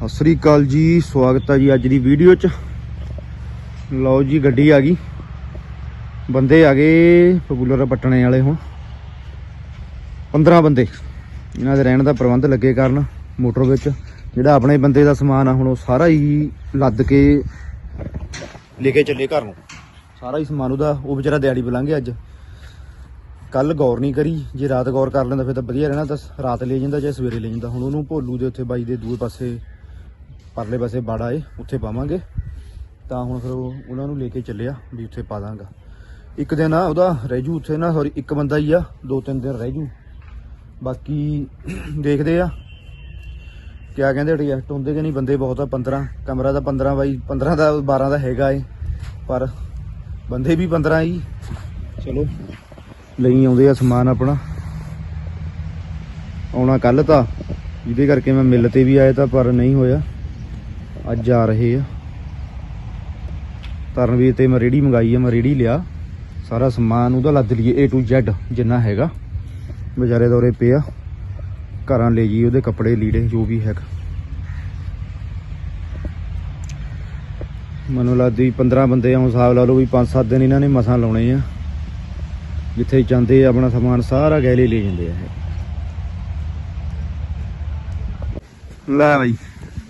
ਸਤਿ ਸ੍ਰੀ ਅਕਾਲ ਜੀ, ਸਵਾਗਤ ਹੈ ਜੀ ਅੱਜ ਦੀ ਵੀਡੀਓ 'ਚ। ਲਓ ਜੀ, ਗੱਡੀ ਆ ਗਈ। ਬੰਦੇ ਆ ਗਏ ਪਪੂਲਰ ਪਟਣੇ ਵਾਲੇ ਹੁਣ। 15 ਬੰਦੇ। ਇਹਨਾਂ ਦੇ ਰਹਿਣ ਦਾ ਪ੍ਰਬੰਧ ਲੱਗੇ ਕਰਨ ਮੋਟਰ ਵਿੱਚ। ਜਿਹੜਾ ਆਪਣੇ ਬੰਦੇ ਦਾ ਸਮਾਨ ਆ, ਹੁਣ ਉਹ ਸਾਰਾ ਹੀ ਲੱਦ ਕੇ ਲੈ ਕੇ ਚੱਲੇ ਘਰ ਨੂੰ। ਸਾਰਾ ਹੀ ਸਮਾਨ ਉਹਦਾ, ਉਹ ਵਿਚਾਰਾ ਦਿਹਾੜੀ ਬਲੰਘੇ ਅੱਜ। ਕੱਲ ਗੌਰ ਨਹੀਂ ਕਰੀ, ਜੇ ਰਾਤ ਗੌਰ ਕਰ ਲੈਂਦਾ ਫਿਰ ਤਾਂ ਵਧੀਆ ਰਹਿਣਾ, ਤਾਂ ਰਾਤ ਲੈ ਜਾਂਦਾ ਜਾਂ ਸਵੇਰੇ ਲੈ ਜਾਂਦਾ। ਹੁਣ ਉਹਨੂੰ ਭੋਲੂ ਦੇ ਉੱਥੇ ਬਾਈ ਦੇ ਦੂਏ ਪਾਸੇ ਪਰਲੇ ਪਾਸੇ ਬਾੜਾ ਏ, ਉੱਥੇ ਪਾਵਾਂਗੇ। ਤਾਂ ਹੁਣ ਫਿਰ ਉਹ ਉਹਨਾਂ ਨੂੰ ਲੈ ਕੇ ਚੱਲਿਆ ਵੀ ਉੱਥੇ ਪਾ ਦਾਂਗਾ। ਇੱਕ ਦਿਨ ਆ ਉਹਦਾ ਰਹਿ ਜੂ ਉੱਥੇ ਨਾ ਸੌਰੀ ਇੱਕ ਬੰਦਾ ਹੀ ਆ, ਦੋ ਤਿੰਨ ਦਿਨ ਰਹਿ ਜੂ। ਬਾਕੀ ਦੇਖਦੇ ਆ। ਕਿਆ ਕਹਿੰਦੇ ਰਿਐਕਟ ਹੁੰਦੇ ਕਿ ਨਹੀਂ, ਬੰਦੇ ਬਹੁਤ ਆ 15 ਕਮਰਾ ਦਾ 15 ਬਾਈ 15 ਦਾ 12 ਦਾ ਹੈਗਾ ਏ। ਪਰ ਬੰਦੇ ਵੀ 15 ਹੀ। ਚਲੋ, ਲਈ ਆਉਂਦੇ ਆ ਸਮਾਨ ਆਪਣਾ। ਆਉਣਾ ਕੱਲ ਤਾਂ, ਜਿਹਦੇ ਕਰਕੇ ਮੈਂ ਮਿਲ ਤੇ ਵੀ ਆਇਆ ਤਾਂ, ਪਰ ਨਹੀਂ ਹੋਇਆ। ਅੱਜ ਆ ਰਹੇ ਆ। ਤਰਨਵੀਰ ਤੇ ਮੈਂ ਰੇੜੀ ਮੰਗਾਈ ਆ, ਮੈਂ ਰੇੜੀ ਲਿਆ। ਸਾਰਾ ਸਮਾਨ ਉਹਦਾ ਲੱਦ ਲਈਏ, A to Z ਜਿੰਨਾ ਹੈਗਾ। ਵਿਚਾਰੇ ਦੌਰੇ ਪਿਆ। ਘਰਾਂ ਲੈ ਜੀ ਉਹਦੇ ਕੱਪੜੇ, ਲੀੜੇ, ਜੋ ਵੀ ਹੈਗਾ। ਮੈਨੂੰ ਲੱਗਦੀ 15 ਬੰਦੇ ਆ ਹੁਣ ਹਿਸਾਬ ਲਾ ਲਓ ਵੀ 5-7 ਦਿਨ ਇਹਨਾਂ ਨੇ ਮਸਾਂ ਲਾਉਣੇ ਆ। ਜਿੱਥੇ ਜਾਂਦੇ ਆਪਣਾ ਸਮਾਨ ਸਾਰਾ ਗੈਲੇ ਲੈ ਜਾਂਦੇ ਆ ਲੈ ਬਾਈ।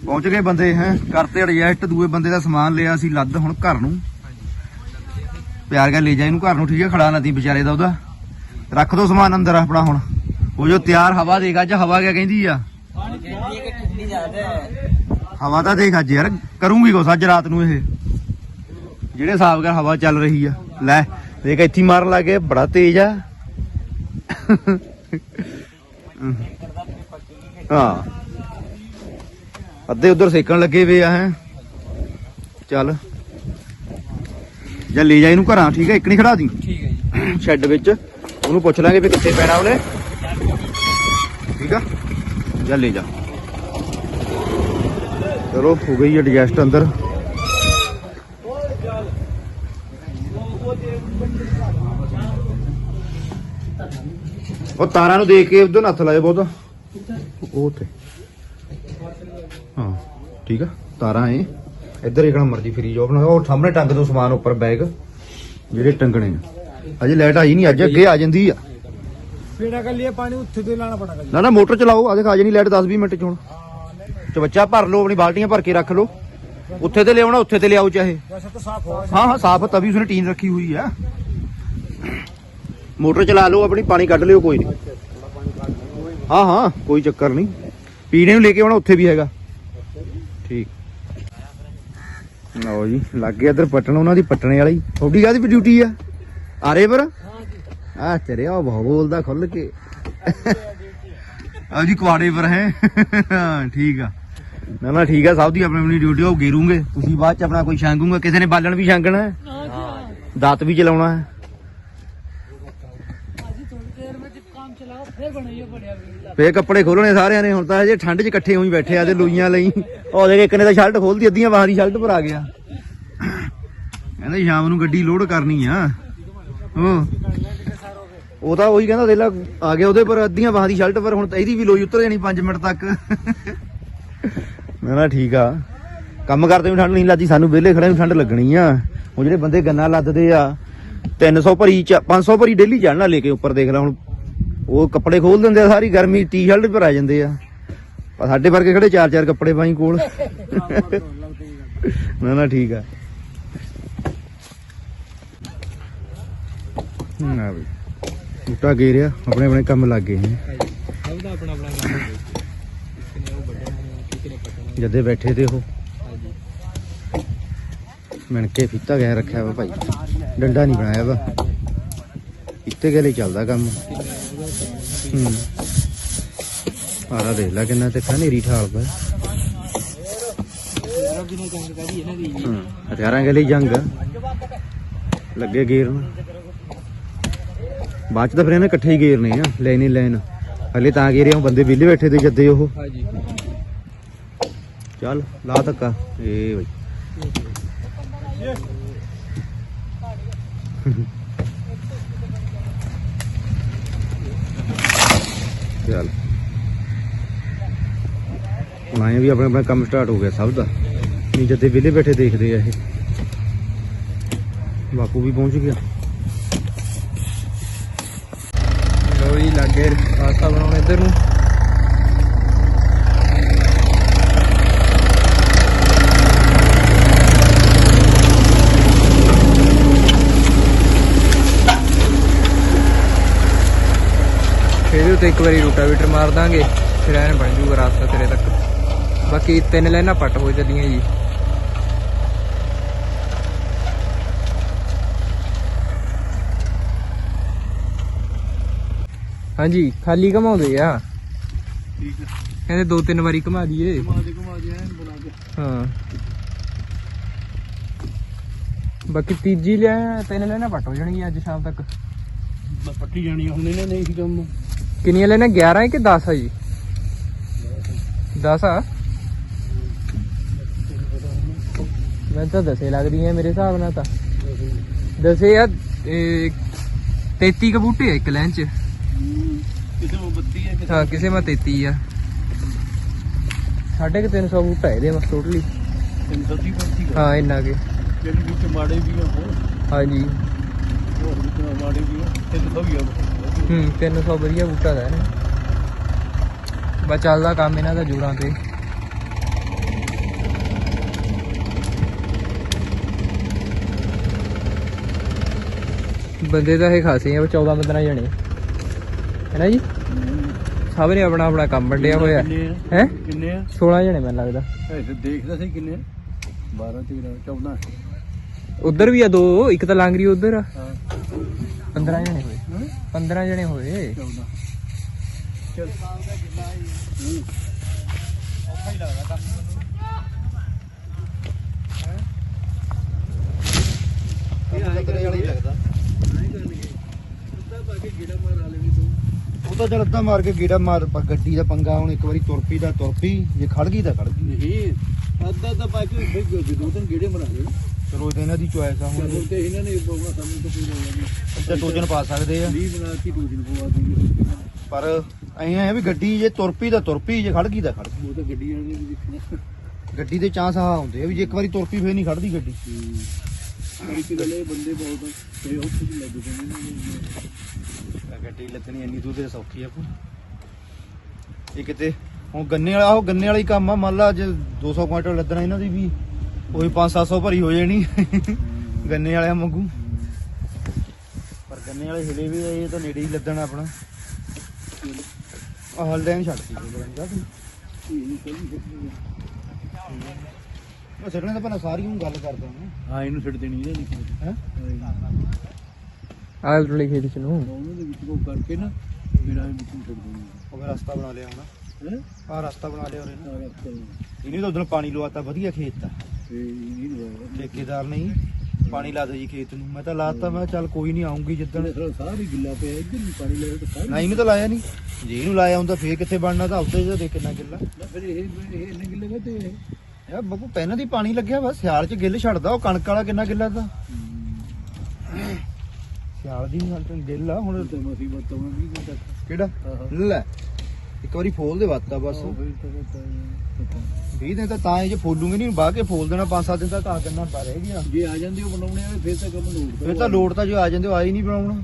ਪਹੁੰਚ ਗਏ ਬੰਦੇ, ਹੈ? ਕਰਤੇ ਐਡਜਸਟ ਦੂਏ ਬੰਦੇ ਦਾ ਸਮਾਨ ਲਿਆ ਸੀ, ਲੱਦ ਹੁਣ ਘਰ ਨੂੰ। ਪਿਆਰ ਕਰ ਲੈ ਜਾ ਇਹਨੂੰ ਘਰ ਨੂੰ, ਠੀਕ ਹੈ ਖੜਾ ਨਾ ਤੀ ਵਿਚਾਰੇ ਦਾ ਉਹਦਾ। ਰੱਖ ਦੋ ਸਮਾਨ ਅੰਦਰ ਆਪਣਾ ਹੁਣ। ਉਹ ਜੋ ਤਿਆਰ ਹਵਾ ਦੇਗਾ ਅੱਜ ਹਵਾ ਕਿਆ ਕਹਿੰਦੀ ਆ? ਹਵਾ ਤਾਂ ਦੇਖ ਅੱਜ ਯਾਰ, ਕਰੂੰਗੀ ਕੁਛ ਅੱਜ ਰਾਤ ਨੂੰ ਇਹ। ਜਿਹੜੇ ਹਿਸਾਬ ਨਾਲ ਹਵਾ ਚੱਲ ਰਹੀ ਆ। ਲੈ, ਦੇਖ ਇੱਥੇ ਹੀ ਮਾਰਨ ਲੱਗੇ ਬੜਾ ਤੇਜ਼ ਆ। ਹਾਂ। ਅੱਧੇ ਉਧਰ ਸੇਕਣ ਲੱਗੇ ਵੇ ਆ ਹੈ। ਚੱਲ। ਜਾਂ ਲੈ ਜਾ ਇਹਨੂੰ ਘਰਾਂ ਠੀਕ ਹੈ? ਇੱਕ ਨਹੀਂ ਖੜਾ ਦੀ। ਠੀਕ ਹੈ ਜੀ। ਸ਼ੈੱਡ ਵਿੱਚ। ਉਹਨੂੰ ਪੁੱਛ ਲਾਂਗੇ ਵੀ ਕਿੱਥੇ ਪੈਣਾ ਉਹਨੇ। ਠੀਕ ਆ? ਜਾਂ ਲੈ ਜਾ। ਚਲੋ ਹੋ ਗਈ ਐਡਜਸਟ ਅੰਦਰ। ਉਹ ਤਾਰਾਂ ਨੂੰ ਦੇਖ ਕੇ ਉਧਰ ਹੱਥ ਲਾਏ ਬਹੁਤ। ਉਹ ਤੇ ਹਾਂ ਠੀਕ ਆ ਤਾਰਾਂ ਏ ਇੱਧਰ ਇਕਣਾ ਮਰਜ਼ੀ ਫਰੀ ਜਾਓ ਆਪਣਾ ਉਹ ਸਾਹਮਣੇ ਟੰਗ ਦੋ ਸਮਾਨ ਉੱਪਰ ਬੈਗ ਜਿਹੜੇ ਟੰਗਣੇ ਆ। ਅਜੇ ਲਾਈਟ ਆਈ ਨਹੀਂ ਅੱਜ ਅੱਗੇ ਆ ਜਾਂਦੀ ਆ। ਪੀਣਾ ਕਰ ਲਿਆ ਪਾਣੀ ਉੱਥੇ ਤੇ ਲਾਣਾ ਪੜਾ ਨਾ ਨਾ ਮੋਟਰ ਚਲਾਓ ਆ ਦੇਖ ਆ ਜਾਣੀ ਲਾਈਟ 10 20 ਮਿੰਟ ਚ ਹੁਣ। ਚਵੱਚਾ ਭਰ ਲਓ ਆਪਣੀ ਬਾਲਟੀਆਂ ਭਰ ਕੇ ਰੱਖ ਲਓ। ਉੱਥੇ ਤੇ ਲਿਆਉਣਾ ਉੱਥੇ ਤੇ ਲਿਆਓ ਚਾਹੇ। ਹਾਂ ਹਾਂ ਸਾਫ਼ ਤਵੀ ਉਸਨੇ ਟੀਨ ਰੱਖੀ ਹੋਈ ਆ। ਮੋਟਰ ਚਲਾ ਲਓ ਆਪਣੀ ਪਾਣੀ ਕੱਢ ਲਿਓ ਕੋਈ ਨਹੀਂ ਹਾਂ ਹਾਂ ਕੋਈ ਚੱਕਰ ਨਹੀਂ। ਪੀਣੇ ਨੂੰ ਲੈ ਕੇ ਆਉਣਾ ਉੱਥੇ ਵੀ ਹੈਗਾ ਠੀਕ ਲਓ ਜੀ ਲੱਗ ਗਿਆ ਇੱਧਰ ਪਟਣ ਉਹਨਾਂ ਦੀ ਪਟਣੇ ਵਾਲੀ। ਤੁਹਾਡੀ ਕਾਹਦੀ ਡਿਊਟੀ ਆ? ਆਰੇ ਪਰ? ਆ ਚਰਿਆ ਉਹ ਬਹੁਤ ਬੋਲਦਾ ਖੁੱਲ ਕੇ। ਆ ਜੀ ਕੁਆੜੇ ਪਰ ਹੈ। ਠੀਕ ਆ। ਨਾ ਨਾ ਠੀਕ ਆ ਸਭ ਦੀ ਆਪਣੀ ਆਪਣੀ ਡਿਊਟੀ ਉਹ ਗੇਰੂਗੇ। ਤੁਸੀਂ ਬਾਅਦ ਚ ਆਪਣਾ ਕੋਈ ਛਾਂਗੂਗਾ ਕਿਸੇ ਨੇ ਬਾਲਣ ਵੀ ਛਾਂਗਣਾ ਹੈ? ਦਾਤ ਵੀ ਚਲਾਉਣਾ ਹੈ। ਫੇਰ ਕੱਪੜੇ ਖੋਲਣੇ ਸਾਰਿਆਂ ਨੇ, ਹੁਣ ਤਾਂ ਅਜੇ ਠੰਡ 'ਚ ਇਕੱਠੇ ਹੋਈ ਬੈਠੇ ਆ ਤੇ ਲੂਈਆਂ ਲਈ। ਉਹ ਦੇਖ, ਇੱਕ ਨੇ ਤਾਂ ਸ਼ਰਟ ਖੋਲਦੀ ਅੱਧੀਆਂ ਬਾਹਰ ਸ਼ਰਟ ਪਰ ਆ ਗਿਆ। ਕਹਿੰਦਾ ਸ਼ਾਮ ਨੂੰ ਗੱਡੀ ਲੋਡ ਕਰਨੀ ਆ। ਉਹ ਉਹ ਤਾਂ ਉਹੀ ਕਹਿੰਦਾ ਦੇਲਾ ਆ ਗਿਆ ਉਹਦੇ ਪਰ, ਅੱਧੀਆਂ ਬਾਹਾਂ ਦੀ ਸ਼ਰਟ ਪਰ, ਹੁਣ ਇਹਦੀ ਵੀ ਲੋਈ ਉਤਰ ਜਾਣੀ 5 ਮਿੰਟ ਤੱਕ। ਮੈਂ ਨਾ ਠੀਕ ਆ। ਕੰਮ ਕਰਦੇ ਵੀ ਠੰਡ ਨਹੀਂ ਲੱਗਦੀ, ਸਾਨੂੰ ਵਿਹਲੇ ਖੜੇ ਨੂੰ ਠੰਡ ਲੱਗਣੀ ਆ। ਉਹ ਜਿਹੜੇ ਬੰਦੇ ਗੰਨਾ ਲੱਦਦੇ ਆ 300 ਭਰੀ ਚ 500 ਭਰੀ ਡੇਲੀ ਚੜਨਾ ਲੈ ਕੇ ਉੱਪਰ ਦੇਖ ਲੈ, ਹੁਣ ਉਹ ਕੱਪੜੇ ਖੋਲ ਦਿੰਦੇ ਆ ਸਾਰੀ ਗਰਮੀ ਟੀ-ਸ਼ਰਟ ਪਰ ਆ ਜਾਂਦੇ ਆ। ਆ ਸਾਡੇ ਵਰਗੇ ਖੜੇ ਚਾਰ ਚਾਰ ਕੱਪੜੇ ਪਾਈ ਕੋਲ? ਨਾ ਨਾ, ਠੀਕ ਆ। ਨਾ ਵੀ ਬੂਟਾ ਗੇਰਿਆ, ਆਪਣੇ ਆਪਣੇ ਕੰਮ ਲੱਗ ਗਏ ਨੇ। ਸਭ ਆਪਣਾ ਆਪਣਾ ਕੰਮ ਹੈ ਕਿਸੇ ਉਹ ਵੱਢਣਾ ਹੈ ਪਟਣਾ ਜਦੇ ਬੈਠੇ ਤੇ ਉਹ। ਹਾਂਜੀ ਕੇ ਫੀਤਾ ਗਿਆ, ਰੱਖਿਆ ਵਾ ਭਾਈ। ਡੰਡਾ ਨਹੀਂ ਬਣਾਇਆ ਵਾ। ਇੱਥੇ ਗਲੇ ਚੱਲਦਾ ਕੰਮ? ਹੂੰ। ਆਰਾ ਦੇਖ ਲੈ ਕਿੰਨਾ ਤੇ ਹਨੇਰੀ ਠਾਲਦਾ ਯਾਰ ਹੂੰ, ਹਥਿਆਰਾਂ ਗਲੇ ਜੰਗ। ਲੱਗੇ ਗੇਰਨ ਬਾਅਦ ਚ ਤਾਂ ਫਿਰ ਇਹਨੇ ਇਕੱਠੇ ਹੀ ਗੇਰਨੇ ਆ ਲਾਈਨ ਹੀ ਹਲੇ ਤਾਂ ਗੇਰੇ ਉਹ ਬੰਦੇ ਵਿਹਲੇ ਬੈਠੇ ਤੇ ਜੱਦੇ ਉਹ। ਹਾਂਜੀ ਚੱਲ, ਲਾ ਧੱਕਾ। ਏ ਬਈ। ਚੱਲ ਹੁਣ ਆਏ ਵੀ ਆਪਣਾ ਆਪਣਾ ਕੰਮ ਸਟਾਰਟ ਹੋ ਗਿਆ ਸਭ ਦਾ। ਨਹੀਂ ਜਦੇ ਵਿਹਲੇ ਬੈਠੇ ਦੇਖਦੇ ਆ ਇਹ। ਬਾਪੂ ਵੀ ਪਹੁੰਚ ਗਿਆ। ਲੋ ਜੀ, ਲੱਗੇ ਪਾਸਤਾ ਬਣਾਉਣ ਇੱਧਰ ਨੂੰ। ਇਹਦੇ ਉੱਤੇ ਇੱਕ ਵਾਰੀ ਰੋਟਾਵੀਟਰ ਮਾਰ ਦਾਂਗੇ ਫਿਰ ਐਨ ਬਣ ਜੂਗਾ ਰਾਸਤਾ ਤੇਰੇ ਤੱਕ। ਬਾਕੀ ਤਿੰਨ ਲਾਈਨਾਂ ਪੱਟ ਹੋ ਚੱਲੀਆਂ ਜੀ। ਹਾਂਜੀ ਖਾਲੀ ਘਮਾਉਂਦੇ ਆ। ਠੀਕ ਹੈ ਕਹਿੰਦੇ ਦੋ ਤਿੰਨ ਵਾਰੀ ਘਮਾ ਦਈਏ। ਘੁਮਾ ਦੇ ਘੁਮਾ ਦੇ ਐਨ ਬਣਾ ਕੇ। ਹਾਂ। ਬਾਕੀ ਤੀਜੀ ਲਿਆ ਤਿੰਨ ਲੈਣਾ ਪੱਟ ਹੋ ਜਾਣਗੀਆਂ ਅੱਜ ਸ਼ਾਮ ਤੱਕ। ਪੱਟੀ ਜਾਣੀ ਹੁਣ ਇਹਨਾਂ ਨੇ ਇਹੀ ਕੰਮ। ਕਿੰਨੀਆਂ ਲੈਣਾ? 11 ਹੈ ਕਿ 10 ਆ ਜੀ? 10 ਆ? ਮੈਂ ਤਾਂ ਦਸੇ ਲੱਗਦੀਆਂ ਮੇਰੇ ਹਿਸਾਬ ਨਾਲ ਤਾਂ। ਦਸੇ ਆ ਇਹ 33 ਕ ਬੂਟੇ ਆ ਇੱਕ ਚ। ਕਿਸੇ ਨੂੰ ਬੱਤੀ ਹੈ ਕਿਸੇ ਹਾਂ ਕਿਸੇ ਮਾ 33 ਆ। ਸਾਢੇ ਕੁ 300 ਬੂਟਾ ਇਹਦੇ ਮਾ ਟੋਟਲੀ ਤਿੰਨ ਸੌ ਤੀਹ ਪੈਂਤੀ ਕਰ ਹਾਂ ਇੰਨਾ ਕੇ। ਜਿਹੜੀ ਵਿੱਚ ਮਾੜੇ ਵੀ ਆ ਹਾਂਜੀ। ਹੋਰ ਵਿੱਚ ਮਾੜੇ ਵੀ ਆ ਤਿੰਨ ਸੌ ਵੀ ਆ। ਹੂੰ 300 ਵਧੀਆ ਬੂਟਾ ਦਾ ਹੈ ਬਸ ਚੱਲਦਾ ਕੰਮ ਇਹਨਾਂ ਦਾ ਜੋਰਾਂ ਤੇ। ਬੰਦੇ ਤਾਂ ਇਹ ਖਾਸੇ ਆ 14 15 ਜਣੇ। ਹੈ ਨਾ ਜੀ? ਸਭ ਨੇ ਆਪਣਾ ਆਪਣਾ ਕੰਮ ਵੰਡਿਆ ਹੋਇਆ। ਹੈ? ਕਿੰਨੇ ਆ? 16 ਜਣੇ ਮੈਨੂੰ ਲੱਗਦਾ। ਦੇਖਦਾ ਸੀ ਕਿੰਨੇ ਆ। 12 13 14 ਉਧਰ ਵੀ ਆ ਦੋ ਇੱਕ ਤਾਂ ਲਾਂਗਰੀ ਉਧਰ। ਆ 15 ਜਣੇ ਹੋਏ। ਹਾਂ 15 ਜਣੇ ਹੋਏ। 14 ਚਲ ਉਹ ਤਾਂ ਚੱਲ ਅੱਧਾ ਮਾਰ ਕੇ ਗੇੜਾ ਮਾਰ ਪ- ਗੱਡੀ ਦਾ ਪੰਗਾ ਹੁਣ ਇੱਕ ਵਾਰੀ ਤੁਰ ਪਈ ਦਾ ਤੁਰ ਪਈ ਜੇ ਖੜ ਗਈ ਤਾਂ ਖੜ ਗਈ। ਨਹੀਂ ਅੱਧਾ ਤਾਂ ਬਾਕੀ ਫਿਰ ਦੋ ਤਿੰਨ ਗੇੜੇ ਮਰਾ ਲਏ। ਚਲੋ ਇਹ ਤਾਂ ਇਹਨਾਂ ਦੀ ਚੁਆਇਸ ਆ ਹੁਣ। ਚਲੋ ਤੇ ਇਹਨਾਂ ਨੇ ਬੋਲਣਾ ਸਾਨੂੰ ਤਾਂ ਕੋਈ ਨਹੀਂ ਤੇ ਟੋਜਨ ਪਾ ਸਕਦੇ ਆ। 20 ਬਣਾ ਕੇ ਟੂਜਨ ਪਵਾ ਦੇਂਗੇ ਪਰ ਐਂ ਆ ਵੀ ਗੱਡੀ ਜੇ ਤੁਰ ਪਈ ਤਾਂ ਤੁਰ ਪਈ ਜੇ ਖੜ ਗਈ ਤਾਂ ਖੜ ਗਈ। ਉਹ ਤਾਂ ਗੱਡੀ ਵਾਲੇ ਵੀ ਦੇਖਣਾ ਗੱਡੀ ਦੇ ਚਾਂਸ ਆ ਹੁੰਦੇ ਆ ਵੀ ਜੇ ਇੱਕ ਵਾਰੀ ਤੁਰ ਪਈ ਫੇਰ ਨਹੀਂ ਖੜਦੀ ਗੱਡੀ। ਪਰ ਇੱਕ ਗੱਲ ਬੰਦੇ ਬਹੁਤ ਤੇ ਉਹ ਕੁਝ ਲੱਗ ਜਾਂਦੇ ਨੇ। ਗੱਡੀ ਲੱਦਣੀ ਇੰਨੀ ਦੂਰ ਤੇ ਸੌਖੀ ਆ ਪੂ ਇਹ ਕਿਤੇ ਹੁਣ ਗੰਨੇ ਵਾਲਾ ਉਹ ਗੰਨੇ ਵਾਲਾ ਹੀ ਕੰਮ ਆ। ਮੰਨ ਲਾ ਅੱਜ 200 ਕੁਇੰਟਲ ਲੱਦਣਾ ਇਹਨਾਂ ਦੀ ਵੀ। ਉਹੀ 5-700 ਭਰੀ ਹੋ ਜਾਣੀ। ਗੰਨੇ ਵਾਲਿਆਂ ਵਾਂਗੂ। ਪਰ ਗੰਨੇ ਵਾਲੇ ਹਿਲੇ ਵੀ ਆ, ਇਹ ਤਾਂ ਨੇੜੇ ਹੀ ਲੱਦਣਾ ਆਪਣਾ। ਆਹ ਹਲਦੈਨ ਛੱਡਤੀ ਉਹ ਸਿਰਣੇ ਤਾਂ ਪਹਿਲਾਂ ਸਾਰੀ ਨੂੰ ਗੱਲ ਕਰਦਾ ਹਾਂ ਹਾਂ ਇਹਨੂੰ ਛੱਡ ਦੇਣੀ ਇਹਨੇ ਨਹੀਂ ਹੈ? ਆਲ ਰਲੇ ਖੇਤ ਚ ਨੂੰ। ਉਹਨਾਂ ਦੇ ਵਿੱਚ ਉਹ ਕਰਕੇ ਨਾ ਫਿਰ ਆਏ ਵਿੱਚ ਛੱਡ ਦੇਣੀ ਉਹ ਰਸਤਾ ਬਣਾ ਲਿਆ ਹੁਣ। ਹੈ? ਆਹ ਰਸਤਾ ਬਣਾ ਲਿਆ ਉਹਨੇ ਇਹਨੇ ਤਾਂ ਉਦੋਂ ਪਾਣੀ ਲਵਾਤਾ ਵਧੀਆ ਖੇਤ ਦਾ ਇਹ ਠੇਕੇਦਾਰ ਨਹੀਂ ਪਾਣੀ ਲਾ ਦੋ ਜੀ ਖੇਤ ਨੂੰ। ਮੈਂ ਤਾਂ ਲਾਤਾ ਮੈਂ ਕਿਹਾ ਚੱਲ ਕੋਈ ਨਹੀਂ ਆਉਂਗੀ ਜਿੱਦਣ। ਸਾਰਾ ਗਿੱਲਾ ਪਿਆ ਇੱਧਰ ਵੀ ਪਾਣੀ ਲਾਇਆ ਤਾਂ ਸਾਰੀ ਨਾ ਤਾਂ ਲਾਇਆ ਨਹੀਂ। ਜੇ ਇਹਨੂੰ ਲਾਇਆ ਹੁੰਦਾ ਫੇਰ ਕਿੱਥੇ ਬਣਨਾ? ਤਾਂ ਉੱਤੇ ਜੇ ਦੇ ਕਿੰਨਾ ਗਿੱਲਾ। ਫਿਰ ਇਹ ਇਹ ਇੰਨੇ ਗਿੱਲੇ ਵੇ ਤੇ ਇਹ? ਯਾਰ ਬੱਬੂ ਪਹਿਲਾਂ ਦੀ ਪਾਣੀ ਲੱਗਿਆ ਵਾ ਸਿਆਲ ਚ ਗਿੱਲ ਛੱਡਦਾ ਉਹ ਕਣਕ ਵਾਲਾ ਕਿੰਨਾ ਗਿੱਲਾ ਤਾਂ। ਸਿਆਲ ਦੀ ਤਾਂ ਗਿੱਲ ਆ ਹੁਣ ਤਾਂ ਮਸੀ ਬਤਾਉਣਾ ਵੀ ਨਹੀਂ ਕਿਹੜਾ। ਲੈ। ਇੱਕ ਵਾਰੀ ਫੋਲ ਦੇ ਵਾਤਾ ਬਸ। ਉਹ ਫਿਰ ਤਾਂ ਪਤਾ 20 ਦਿਨ ਤਾਂ ਤਾਂ ਇਹ ਜੇ ਫੋਲੂਗੇ ਨਹੀਂ ਬਾਹ ਕੇ ਫੋਲ ਦੇਣਾ 5-7 ਦਿਨ ਤੱਕ ਆ ਕਿੰਨਾ ਪਾ ਰਹਿ ਗਿਆ ਜੇ ਆ ਜਾਂਦੇ ਉਹ ਬਣਾਉਣੇ ਆ ਫਿਰ ਤਾਂ ਕੰਮ ਲੋੜ ਫਿਰ ਤਾਂ ਲੋੜ ਤਾਂ ਜੋ ਆ ਜਾਂਦੇ ਉਹ ਆ ਹੀ ਨਹੀਂ ਬਣਾਉਣਾ।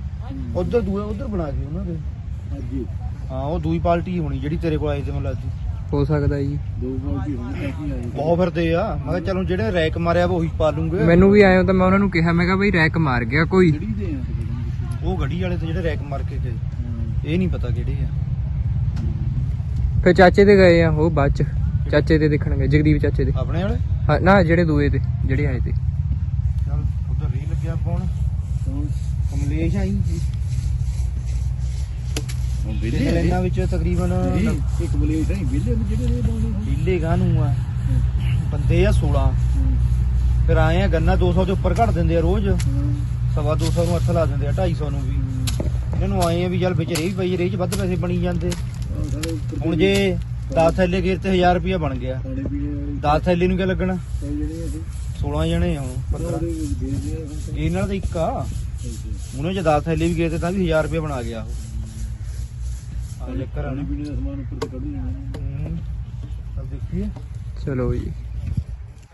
ਉਧਰ ਦੂਏ ਉਧਰ ਬਣਾ ਕੇ ਉਹਨਾਂ ਦੇ। ਹਾਂਜੀ। ਹਾਂ ਉਹ ਦੂਈ ਪਾਰਟੀ ਹੋਣੀ ਜਿਹੜੀ ਤੇਰੇ ਕੋਲ ਆਈ ਤੇ ਮੈਨੂੰ ਲੱਗਦੀ। ਹੋ ਸਕਦਾ ਜੀ। ਦੋ ਵੀ ਹੋਣੀ ਕਾਫੀ ਆਏ। ਬਹੁਤ ਫਿਰਦੇ ਆ। ਮੈਂ ਕਿਹਾ ਚਲੋ ਜਿਹੜੇ ਰੈਕ ਮਾਰਿਆ ਵਾ ਉਹੀ ਪਾ ਲੂੰਗੇ ਮੈਨੂੰ ਵੀ ਆਇਆ ਤਾਂ ਮੈਂ ਉਹਨਾਂ ਨੂੰ ਕਿਹਾ ਮੈਂ ਕਿਹਾ ਬਈ ਰੈਕ ਮਾਰ ਗਿਆ ਕੋਈ। ਦੇ ਉਹ ਗੱਡੀ ਵਾਲੇ ਤੇ ਜਿਹੜੇ ਰੈਕ ਮਾਰ ਕੇ ਗਏ। ਇਹ ਨਹੀਂ ਪਤਾ ਕਿਹੜੇ ਆ। ਫਿਰ ਚਾਚੇ ਦੇ ਗਏ ਆ ਉਹ ਬਾਅਦ ਚ ਚਾਚੇ ਦੇ ਦੇਖਣ ਗਏ ਜਗਦੀਪ ਚਾਚੇ ਦੇ। ਆਪਣੇ ਵਾਲੇ? ਹਾਂ, ਨਾ ਜਿਹੜੇ ਦੂਏ ਤੇ ਜਿਹੜੇ ਆਏ ਤੇ। ਚਲ ਉਧਰ ਰੀ ਲੱਗਿਆ ਫੋਨ। ਹੁਣ ਕਮਲੇਸ਼ ਆਈ ਹੁਣ ਬਿੱਲੇ ਲੈਣਾ ਵਿੱਚ ਤਕਰੀਬਨ ਨਹੀਂ ਇੱਕ ਮਲੇਸ਼ ਨਹੀਂ ਬਿੱਲੇ ਵੀ ਜਿਹੜੇ ਨੇ ਲਾਉਂਦੇ ਨੇ। ਬਿੱਲੇ ਗਾਨੂੰ ਆ? ਬੰਦੇ ਆ 16 ਫਿਰ ਆਏ ਆ ਗੰਨਾ 200 ਦੇ ਉੱਪਰ ਘੱਟ ਦਿੰਦੇ ਆ ਰੋਜ਼। ਸਵਾ 200 ਨੂੰ ਹੱਥ ਲਾ ਦਿੰਦੇ ਆ 250 ਨੂੰ ਵੀ। ਇਹਨਾਂ ਨੂੰ ਆਏ ਆ ਵੀ ਚੱਲ ਵਿੱਚ ਰੇਹ ਪਈ ਰੇਹ ਚ ਵੱਧ ਪੈਸੇ ਬਣੀ ਜਾਂਦੇ। ਹੁਣ ਜੇ 10 ਥੈਲੇ ਗੇਰ ਤੇ 1000 ਰੁਪਇਆ ਬਣ ਗਿਆ। ਖਾਣੇ ਪੀਣੇ ਵਾਲੇ। 10 ਥੈਲੇ ਨੂੰ ਕੀ ਲੱਗਣਾ? ਕਈ ਜਿਹੜੇ ਅਸੀਂ 16 ਜਣੇ ਆ ਹੁਣ 15 ਉਹਦੇ ਵਿੱਚ ਦੇਖਦੇ ਆ ਹੁਣ ਤਾਂ। ਇਹ ਨਾਲ ਤਾਂ ਇੱਕ ਆ। ਉਹਨੇ ਜੇ 10 ਥੈਲੇ ਵੀ ਗਏ ਤੇ ਤਾਂ ਵੀ 1000 ਰੁਪਇਆ ਬਣਾ ਗਿਆ ਉਹ। ਆ ਚੱਕਰ ਆ ਖਾਣੇ ਨਾ ਪੀਣੇ ਦਾ ਸਮਾਨ ਉੱਪਰ ਤੇ ਕੱਢ ਲੈਣਾ। ਹੂੰ। ਚੱਲ ਦੇਖੀਏ। ਚਲੋ ਜੀ।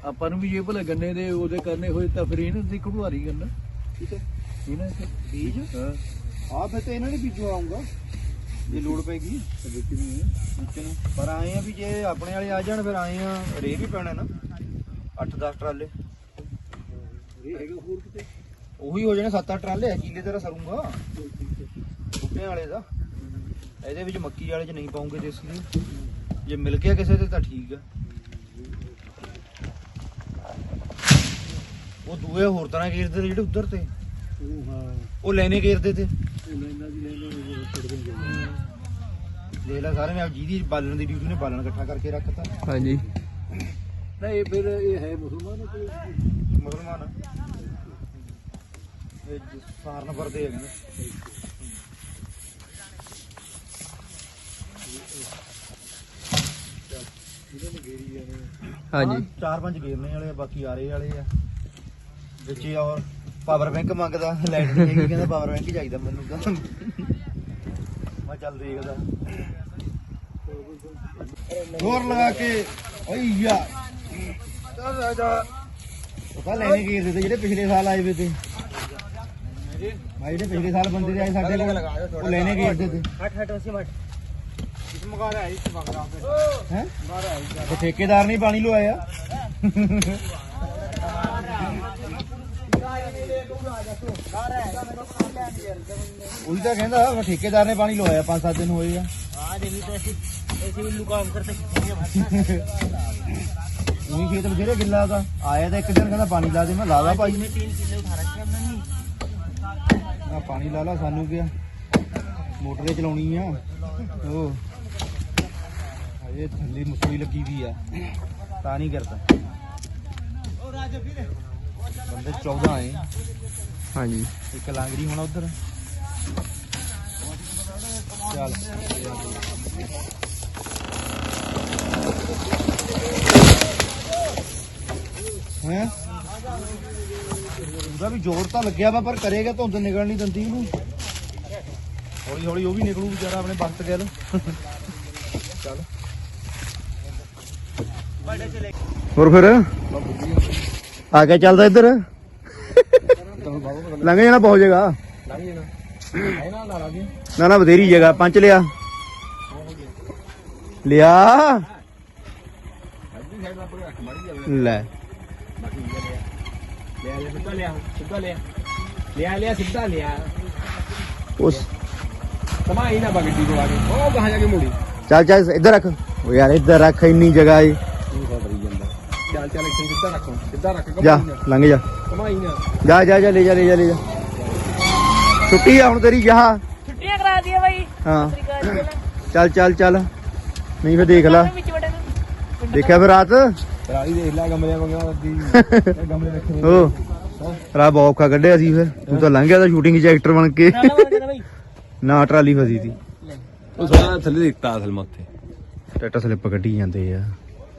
ਆਪਾਂ ਨੂੰ ਵੀ ਜੇ ਭਲੇ ਗੰਨੇ ਦੇ ਉਹਦੇ ਕਰਨੇ ਹੋਏ ਤਾਂ ਫਿਰ ਇਹਨਾਂ ਦੀ ਕਢਵਾਰੀ ਕਰਨਾ। ਠੀਕ ਹੈ। ਇਹਨਾਂ ਤੇ ਬੀਜ? ਹਾਂ। ਆ ਫਿਰ ਤੇ ਇਹਨਾਂ ਨੇ ਬੀਜੋ ਆਉਂਗਾ। ਜੇ ਲੋੜ ਪੈਗੀ। ਦੇਖੀ ਨਹੀਂ ਹੈ ਬੱਚੇ ਨੂੰ ਪਰ ਆਏ ਆ ਵੀ ਜੇ ਆਪਣੇ ਵਾਲੇ ਆ ਜਾਣ ਫਿਰ ਆਏ ਆ ਰੇ ਵੀ ਪੈਣਾ ਨਾ। 8-10 ਟਰਾਲੇ। ਇਹ ਹੈਗਾ ਹੋਰ ਕਿਤੇ? ਉਹੀ ਹੋ ਜਾਣੇ 7-8 ਟਰਾਲੇ ਆ ਕਿੱਲੇ ਤੇਰਾ ਸਰੂੰਗਾ। ਬੁੱਢੇ ਵਾਲੇ ਦਾ। ਇਹਦੇ ਵਿੱਚ ਮੱਕੀ ਵਾਲੇ ਚ ਨਹੀਂ ਪਾਉਂਗੇ ਦੇਸੀ ਦੇ ਜੇ ਮਿਲ ਗਿਆ ਕਿਸੇ ਤੇ ਤਾਂ ਠੀਕ ਆ। ਉਹ ਦੂਏ ਹੋਰ ਤਰ੍ਹਾਂ ਗੇਰਦੇ ਤੇ ਜਿਹੜੇ ਉੱਧਰ ਤੇ। ਉਹ ਹਾਂ। ਉਹ ਲੈਨੇ ਗੇਰਦੇ ਤੇ। ਉਹ ਲੈਣਾ ਜੀ ਲੈਣਾ ਉਹ ਛੱਡ ਦੇਣਗੇ ਦੇਖ ਲੈ ਸਾਰੇ ਨੇ ਆਪ ਜਿਹਦੀ ਬਾਲਣ ਦੀ ਡਿਊਟੀ ਨੇ ਬਾਲਣ ਇਕੱਠਾ ਕਰਕੇ ਰੱਖਤਾ। ਹਾਂਜੀ। ਨਹੀਂ ਫਿਰ ਇਹ ਹੈ ਮੁਸਲਮਾਨ ਕੋਈ ਮੁਸਲਮਾਨ ਇਹ ਜ- ਸਹਾਰਨਪੁਰ ਦੇ ਹੈਗੇ ਨੇ। ਇਹਨਾਂ ਨੇ ਗੇਰੀ ਜਾਣੇ ਹਾਂਜੀ। ਹਾਂ, ਚਾਰ ਪੰਜ ਗੇਰਨੇ ਵਾਲੇ ਆ ਬਾਕੀ ਆਰੇ ਵਾਲੇ ਆ। ਵਿੱਚ ਔਰ ਪਾਵਰ ਬੈਂਕ ਮੰਗਦਾ ਲਾਈਟ ਨਹੀਂ ਹੈਗੀ ਕਹਿੰਦਾ ਪਾਵਰ ਬੈਂਕ ਹੀ ਚਾਹੀਦਾ ਮੈਨੂੰ ਤਾਂ। ਮੈਂ ਚੱਲ ਦੇਖਦਾ। ਜ਼ੋਰ ਲਗਾ ਕੇ ਓਈਆ ਚੱਲ ਰਾਜਾ ਉਹ ਤਾਂ ਲੈਣੇ ਗੇਰ ਦਿੱਤੇ ਜਿਹੜੇ ਪਿਛਲੇ ਸਾਲ ਆਏ ਵੇ ਤੇ। ਭਾਈ ਜਿਹੜੇ ਪਿਛਲੇ ਸਾਲ ਬੰਦੇ ਦੇ ਆਏ ਸਾਡੇ ਕੋਲ ਉਹ ਲੈਣੇ ਗੇਰ ਦਿੱਤੇ ਹਟ ਹਟ ਉਸੇ ਮਟ ਇਸ ਮਗਾ ਰਹਾ ਇਸ ਮਗਾ ਹੈ? ਉਹ ਠੇਕੇਦਾਰ ਨਹੀਂ ਪਾਣੀ ਲਵਾਇਆ। ਉਹੀ ਤਾਂ ਕਹਿੰਦਾ ਮੈਂ ਠੇਕੇਦਾਰ ਨੇ ਪਾਣੀ ਲਵਾਇਆ ਪੰਜ ਸੱਤ ਦਿਨ ਹੋਏ ਆ। ਹਾਂ ਦੇਵੀ ਤਾਂ ਅਸੀਂ ਅਸੀਂ ਉੱਲੂ ਕੰਮ ਕਰਦੇ ਉਹੀ ਖੇਤ ਬਥੇਰੇ ਗਿੱਲਾ ਦਾ ਆਇਆ ਤਾਂ ਇੱਕ ਦਿਨ ਕਹਿੰਦਾ ਪਾਣੀ ਲਾ ਦੇ ਸਾਨੂੰ ਕਿਹਾ ਮੋਟਰੇ ਚਲਾਉਣੀ ਆ। ਉਹ ਇਹ ਥੱਲੇ ਮੁਸਲੀ ਲੱਗੀ ਵੀ ਆ। ਤਾਂ ਨਹੀਂ ਕਰਦਾ। ਬੰਦੇ 14 ਆਏ ਹਾਂਜੀ। ਇੱਕ ਲਾਂਗਰੀ ਹੋਣਾ ਉਧਰ। ਚੱਲ। ਹੈ? ਉਹਦਾ ਵੀ ਜ਼ੋਰ ਤਾਂ ਲੱਗਿਆ ਵਾ ਪਰ ਕਰੇਗਾ ਧੁੰਦ ਨਿਕਲ ਨਹੀਂ ਦਿੰਦੀ ਉਹਨੂੰ। ਹੌਲੀ ਹੌਲੀ ਉਹ ਵੀ ਨਿਕਲੂ ਵਿਚਾਰਾ ਆਪਣੇ ਵਕਤ ਗੱਲ ਚੱਲ। ਹੋਰ ਫਿਰ? ਆ। ਕੇ ਚੱਲਦਾ ਇੱਧਰ? ਲੰਘ ਜਾਣਾ ਬਹੁਤ ਜਗ੍ਹਾ। ਲੰਘ ਨਾ ਨਾ ਬਥੇਰੀ ਜਗ੍ਹਾ ਪੰਚ ਲਿਆ। ਲਿਆ। ਲੈ। ਲਿਆ ਲਿਆ। ਸਿੱਧਾ ਲਿਆ ਲਿਆ। ਲਿਆ ਸਿੱਧਾ ਲਿਆ। ਉਸ ਸਮਾਈ ਨਾ ਬਗੜੀ ਤੋਂ ਆ ਉਹ ਕਹਾਂ ਜਾ ਕੇ ਮੁੜੀ। ਚੱਲ ਚੱਲ ਇੱਧਰ ਰੱਖ। ਓ ਯਾਰ ਇੱਧਰ ਰੱਖ ਇੰਨੀ ਜਗ੍ਹਾ ਏ। ਚੱਲ ਚੱਲ ਇੱਥੇ ਸਿੱਧਾ ਰੱਖੋ ਸਿੱਧਾ ਰੱਖ ਜਾ ਲੰਘ ਜਾ। ਭਾਈ ਜਾ ਜਾ ਜਾ ਲੈ ਜਾ ਲੈ ਜਾ ਲੈ ਜਾ। ਛੁੱਟੀ ਆ ਹੁਣ ਤੇਰੀ ਜਾ। ਛੁੱਟੀਆਂ ਕਰਾ ਦਈਏ ਬਾਈ। ਹਾਂ। ਚੱਲ ਚੱਲ ਚੱਲ। ਨਹੀਂ ਫੇ ਦੇਖ ਲੈ। ਦੇਖਿਆ ਫੇ ਰਾਤ? ਰਾਈ ਦੇਖ ਲੈ ਗਮਲੇ ਵਗਿਆ ਗਮਲੇ ਰੱਖੇ ਹੋ ਰਾ ਬੌਖਾ ਕੱਢਿਆ ਸੀ ਫਿਰ। ਤੂੰ ਤਾਂ ਲੰਘ ਗਿਆ ਤਾਂ ਸ਼ੂਟਿੰਗ ਜੈਕਟਰ ਬਣ ਕੇ। ਨਾ ਟਰਾਲੀ ਫਸੀ ਸੀ। ਉਹ ਸਾਰਾ ਥੱਲੇ ਦਿੱਤਾ ਅਸਲ ਮਾ ਉੱਥੇ। ਟਾਟਾ ਸਲਿੱਪ ਕੱਢੀ ਜਾਂਦੇ ਆ।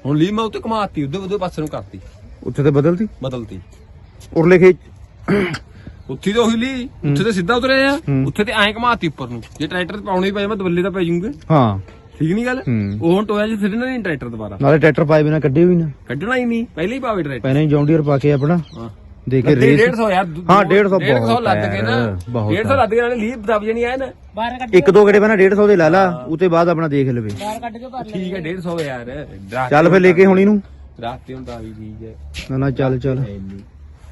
ਹੁਣ ਲੀਮਾ ਉੱਤੇ ਕਮਾਤੀ ਉਧਰ ਉਧਰ ਪਾਸੇ ਨੂੰ ਕਰਤੀ। ਉੱਥੇ ਤੇ ਬਦਲਤੀ। ਬਦਲਤੀ। ਉਰਲੇ ਖੇਤ ਉੱਥੇ ਤਾਂ ਉਹੀ ਲਈ ਉੱਥੇ ਤੇ ਸਿੱਧਾ ਉਤਰੇ ਆ। ਉੱਥੇ ਤੇ ਐਂ ਕਮਾਤੀ ਉੱਪਰ ਨੂੰ। ਜੇ ਟਰੈਕਟਰ ਪਾਉਣੇ ਪਏ ਮੈਂ ਦਵੱਲੇ ਤਾਂ ਪੈ ਜੂਗੇ ਹਾਂ। ਠੀਕ ਨਹੀਂ ਗੱਲ। ਉਹ ਹੁਣ ਟੋਇਆ ਚ ਫਿਰਨਾ ਨਹੀਂ ਟਰੈਕਟਰ ਦੁਬਾਰਾ। ਨਾਲੇ ਟਰੈਕਟਰ ਪਾਏ ਬਿਨਾ ਕੱਢੇ ਵੀ ਨਾ। ਕੱਢਣਾ ਹੀ ਨਹੀਂ ਪਹਿਲੇ ਹੀ ਪਾਵੇ ਟਰੈਕਟਰ। ਪਹਿਲਾਂ ਹੀ ਜੌਂਡੀਅਰ ਪਾ ਕੇ ਆਪਣਾ। ਹਾਂ। ਦੇ ਕੇ ਲੱਦੇ ਰੇਸ 150 ਯਾਰ। ਹਾਂ, ਦੂ- 150 150 ਬਹੁਤ ਲੱਦ ਹੈ। ਕੇ ਨਾ ਯਾਰ, ਬਹੁਤ 150 ਲੱਦ ਕੇ ਨਾਲੇ ਲੀਪ ਦਬ ਜਣੀ ਐ ਨਾ। ਬਾਹਰ ਕੱਢ ਇੱਕ ਦੋ ਗੇੜੇ ਪਹਿਲਾਂ 150 ਦੇ ਲਾ ਲਾ। ਉਤੇ ਬਾਅਦ ਆਪਣਾ ਦੇਖ ਲਵੇ। ਬਾਹਰ ਕੱਢ ਕੇ ਭਰ ਲੈ ਠੀਕ ਹੈ 150 ਯਾਰ। ਚੱਲ ਫਿਰ ਲੈ ਕੇ ਹੁਣ ਇਹਨੂੰ ਰਾਸਤੇ ਹੁੰਦਾ ਵੀ ਠੀਕ ਹੈ। ਨਾ ਨਾ ਚੱਲ ਚੱਲ।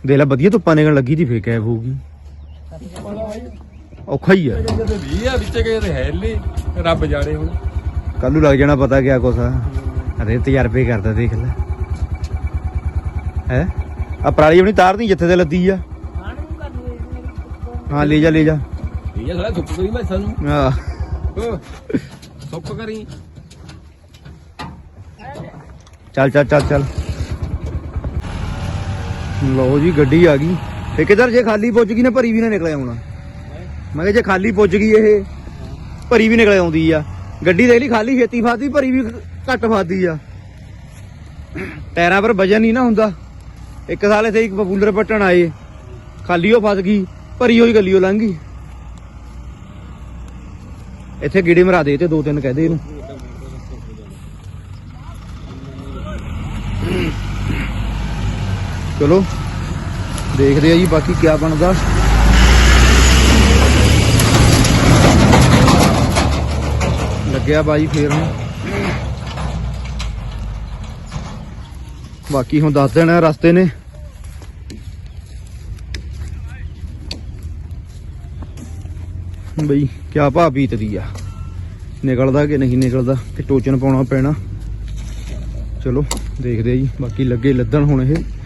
ਦੇਖ ਲੈ ਵਧੀਆ ਧੁੱਪਾਂ ਨਿਕਲਣ ਲੱਗੀ ਦੀ ਫੇਰ ਕੈਬ ਹੋਊਗੀ। ਔਖਾ ਹੀ ਆ। ਜਦੋਂ ਵੀ ਆ ਵਿੱਚ ਗਏ ਤੇ ਹੈ ਲੈ ਰੱਬ ਜਾਣੇ ਹੁਣ ਕੱਲ ਨੂੰ ਲੱਗ ਜਾਣਾ ਪਤਾ ਕਿਆ ਕੁਛ ਆ। ਅਰੇ ਤਜਰਬੇ ਕਰਦਾ ਦੇਖ ਲੈ। ਹੈ? ਆ ਪਰਾਲੀ ਆਪਣੀ ਤਾਰ ਨਹੀਂ ਜਿੱਥੇ ਤੇ ਲੱਦੀ ਆ। ਹਾਂ ਲੈ ਜਾ ਲੈ ਜਾ। ਇਹ ਆ ਸਾਲਾ ਸੁੱਕ ਕਰੀ ਮੈਂ ਸਾਨੂੰ ਆ ਸੁੱਕ ਕਰੀ। ਚੱਲ ਚੱਲ ਚੱਲ ਚੱਲ। ਲਓ ਜੀ, ਗੱਡੀ ਆ ਗਈ। ਠੇਕੇਦਾਰ, ਜੇ ਖਾਲੀ ਪੁੱਜ ਗਈ ਨਾ, ਭਰੀ ਵੀ ਨਾ ਨਿਕਲੇ ਆਉਣਾ। ਮੈਂ ਕਿਹਾ ਜੇ ਖਾਲੀ ਪੁੱਜ ਗਈ ਇਹ, ਭਰੀ ਵੀ ਨਿਕਲੇ ਆਉਂਦੀ ਆ। ਗੱਡੀ ਦੇਖ ਲਈ, ਖਾਲੀ ਛੇਤੀ ਫਾਦੀ ਭਰੀ ਵੀ ਘੱਟ ਫਾਦੀ ਆ। ਟਾਇਰਾਂ ਪਰ ਵਜਨ ਨਹੀਂ ਨਾ ਹੁੰਦਾ। ਇੱਕ ਸਾਲ ਇੱਥੇ ਇੱਕ ਪਪੂਲਰ ਪੱਟਣ ਆਏ। ਖਾਲੀ ਉਹ ਫਸ ਗਈ, ਭਰੀ ਹੋਈ ਗੱਲੀ ਉਹ ਲੰਘ ਗਈ। ਇੱਥੇ ਗੀੜੇ ਮਰਾ ਦੇ ਤੇ ਦੋ ਤਿੰਨ ਕਹਦੇ ਇਹਨੂੰ। ਚਲੋ, ਦੇਖਦੇ ਆ ਜੀ ਬਾਕੀ ਕੀ ਬਣਦਾ। ਲੱਗਿਆ ਬਾਈ ਫੇਰ ਹੁਣ। ਬਾਕੀ ਹੁਣ ਦੱਸ ਦੇਣਾ ਰਸਤੇ ਨੇ। ਬਈ, ਕਿਆ ਭਾ ਬੀਤਦੀ ਆ। ਨਿਕਲਦਾ ਕਿ ਨਹੀਂ ਨਿਕਲਦਾ ਕਿ ਟੋਚਨ ਪਾਉਣਾ ਪੈਣਾ। ਚਲੋ, ਦੇਖਦੇ ਆ ਜੀ, ਬਾਕੀ ਲੱਗੇ ਲੱਦਣ ਹੁਣ ਇਹ।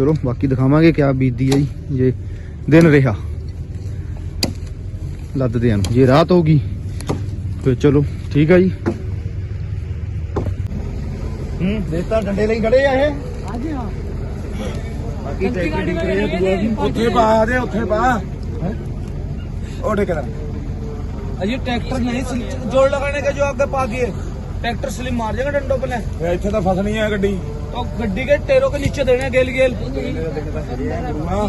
ਚਲੋ ਬਾਕੀ ਦਿਖਾਵਾਂਗੇ ਕਿਆ ਬੀਤਦੀ ਆ ਜੀ ਜੇ ਦਿਨ ਰਿਹਾ ਲੱਦਦੇ ਆਂ ਜੇ ਰਾਤ ਹੋਗੀ ਫਿਰ ਚਲੋ ਠੀਕ ਆ ਜੀ ਹੂੰ ਦੇਤਾ ਡੰਡੇ ਲਈ ਖੜੇ ਆ ਇਹ ਹਾਂਜੀ ਹਾਂ ਬਾਕੀ ਟਰੈਕਟਰ ਡਿੱਗ ਰਿਹਾ ਦੂਆ ਵੀ ਉੱਥੇ ਪਾ ਦੇ ਉੱਥੇ ਪਾ ਉਹ ਟਿਕਦਾ अजी ट्रैक्टर नहीं जोड़ लगाने का जो आगे पा दिए ट्रैक्टर स्लिम मार जाएगा डंडों पे ਇਹ ਇੱਥੇ ਤਾਂ ਫਸਣੀ ਆ ਗੱਡੀ तो गड्डी के टेरों के नीचे देने गेल गेल ਹਾਂ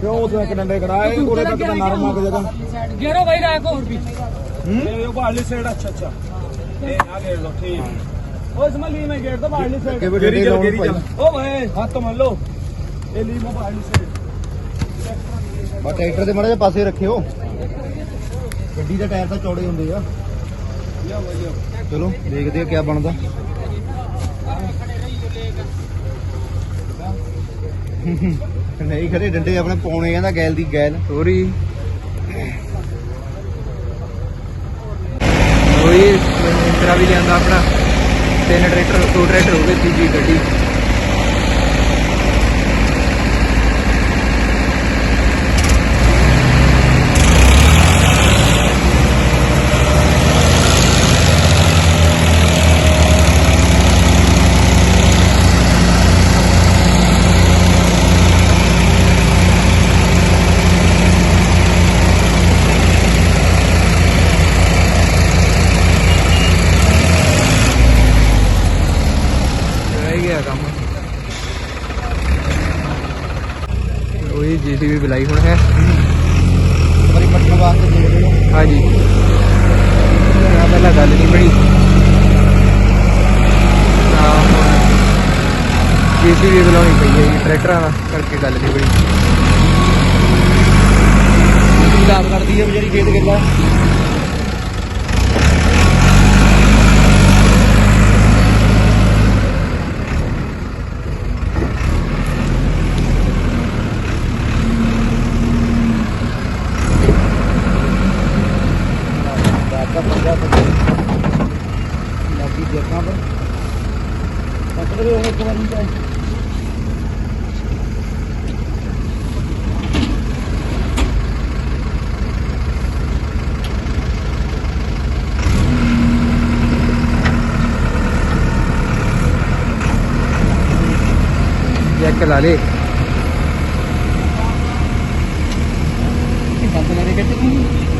ਤੇ ਉਹ ਤੇ ਡੰਡੇ ਕਰਾਏ ਉਰੇ ਤੱਕ ਤਾਂ ਨਰਮ ਆ ਕੇ ਜਗ੍ਹਾ घेरो भाई राखो और भी ਇਹ ਬਾਹਰਲੀ ਸਾਈਡ ਅੱਛਾ ਅੱਛਾ ਇਹ ਆ ਗੇੜ ਲੋ ਠੀਕ ओ इसमें ली मैं गेट तो बाहर से ਅੱਗੇ ਵੀ ਗੇਰੀ ਡੰਡੇ ਚੱਲ ਲਾਉਣ ਗੇਰੀ ਭਾਈ ਚੱਲ ओ भाई हाथ तो मान लो ਇਹ ਲਈ ਮੈਂ ਬਾਹਰਲੀ ਸਾਈਡ ਬਾ ਟਰੈਕਟਰ ਦੇ ਮਾੜੇ ਜਿਹੇ ਪਾਸੇ ਰੱਖਿਓ ਗੱਡੀ ਦੇ ਟਾਇਰ ਤਾਂ ਚੌੜੇ ਹੁੰਦੇ ਆ ਚਲੋ, ਦੇਖਦੇ ਆ ਕਿਆ ਬਣਦਾ। ਨਹੀਂ, ਖਰੇ ਡੰਡੇ ਆਪਣੇ ਪਾਉਣੇ ਕਹਿੰਦਾ ਗੈਲ ਦੀ ਗੈਲ ਸੋਰੀ ਉਹੀ ਇੰਤਰਾ ਵੀ ਜਾਂਦਾ ਆਪਣਾ। ਤਿੰਨ ਟਰੈਕਟਰ, ਦੋ ਟਰੈਕਟਰ ਹੋ ਗਏ ਤੀਜੀ ਗੱਡੀ ਰਹਿ ਗਿਆ ਕੰਮ ਉਹੀ ਜੀਸੀਬੀ ਬੁਲਾਈ ਹੁਣ ਹੈ। ਵਾਰੀ ਪੱਟਣ ਵਾਸਤੇ ਦੇਖ ਲਿਓ। ਹਾਂਜੀ। ਆ ਪਹਿਲਾਂ ਗੱਲ ਨਹੀਂ ਬਣੀ। ਹੁਣ ਜੀਸੀਬੀ ਬੁਲਾਉਣੀ ਪਈ ਹੈ ਟਰੈਕਟਰਾਂ ਨਾਲ ਕਰਕੇ ਗੱਲ ਨਹੀਂ ਬਣੀ। ਦਾਬ ਕਰਦੀ ਹੈ ਵਿਚਾਰੀ ਖੇਤ ਕਿੱਲਾ Get the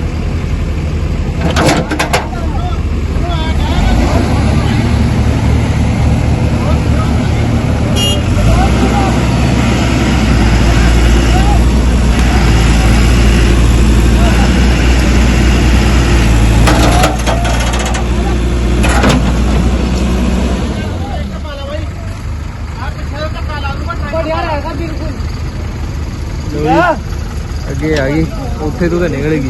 ਉੱਥੇ ਤੋਂ ਤਾਂ ਨਿਕਲੇਗੀ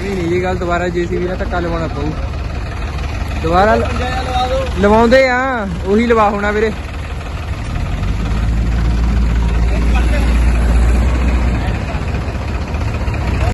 ਇਹ ਨਹੀਂ ਇਹ ਗੱਲ ਦੁਬਾਰਾ ਜੀਸੀਬੀ ਨਾਲ ਧੱਕਾ ਲਵਾਉਣਾ ਪਊ। ਦੁਬਾਰਾ ਲਵਾਉਂਦੇ ਆ ਉਹੀ ਲਵਾ ਹੋਣਾ ਵੀਰੇ।